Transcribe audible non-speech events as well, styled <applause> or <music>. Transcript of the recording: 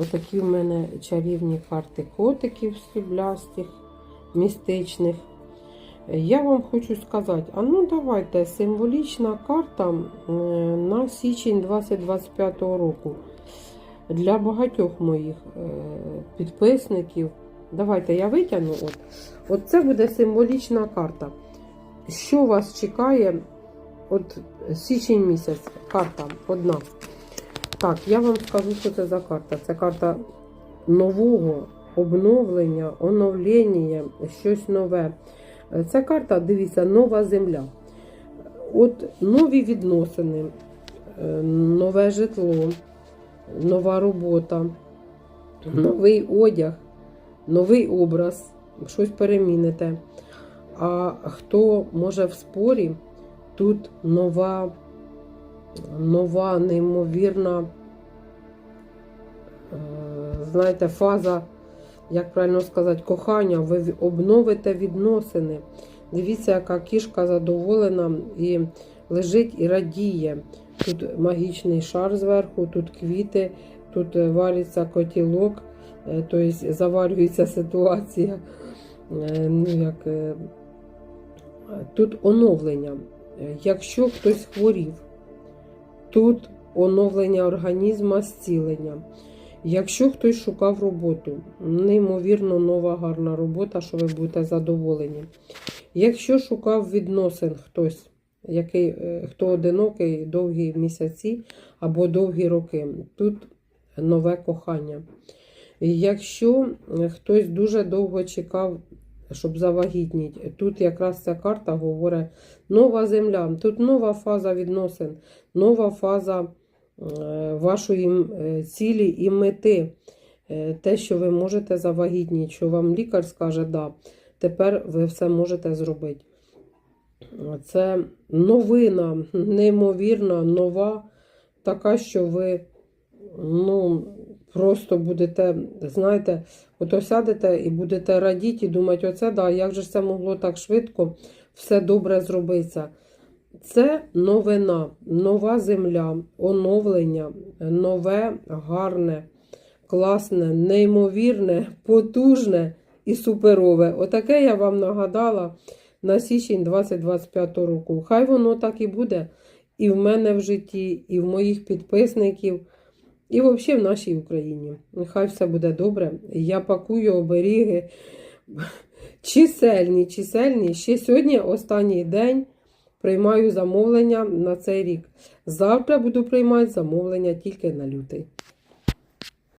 Отакі в мене чарівні карти котиків сріблястих, містичних. Я вам хочу сказати, а ну давайте символічна карта е, на січень 2025 року. Для багатьох моїх е, підписників. Давайте я витягну. От. От це буде символічна карта. Що вас чекає? От січень місяць, карта одна. Так, я вам скажу, що це за карта. Це карта нового обновлення, оновлення, щось нове. Це карта, дивіться, нова земля. От нові відносини, е, нове житло, нова робота, новий одяг, новий образ, щось переміните. А хто може в спорі, тут нова, нова, неймовірна, е, знаєте, фаза, як правильно сказати, кохання, ви обновите відносини. Дивіться, яка кішка задоволена і лежить і радіє. Тут магічний шар зверху, тут квіти, тут е, вариться котілок, е, тобто заварюється ситуація. Ну, як, тут оновлення. Якщо хтось хворів, тут оновлення організму, зцілення. Якщо хтось шукав роботу, неймовірно нова гарна робота, що ви будете задоволені. Якщо шукав відносин хтось, який, е, хто одинокий довгі місяці або довгі роки, тут нове кохання. Якщо е, хтось дуже довго чекав, щоб завагітніти, тут якраз ця карта говорить нова земля, тут нова фаза відносин, нова фаза е, вашої е, цілі і мети. Е, Те, що ви можете завагітніти, що вам лікар скаже, да, тепер ви все можете зробити. Це новина, неймовірна, нова, така, що ви ну, просто будете, знаєте, ото сядете і будете радіти і думати, оце да, як же це могло так швидко все добре зробитися. Це новина, нова земля, оновлення, нове, гарне, класне, неймовірне, потужне і суперове. Отаке я вам нагадала на січень 2025 року. Хай воно так і буде і в мене в житті, і в моїх підписників, і взагалі в нашій Україні. Нехай все буде добре. Я пакую оберіги. <laughs> Чисельні, чисельні. Ще сьогодні останній день приймаю замовлення на цей рік. Завтра буду приймати замовлення тільки на лютий.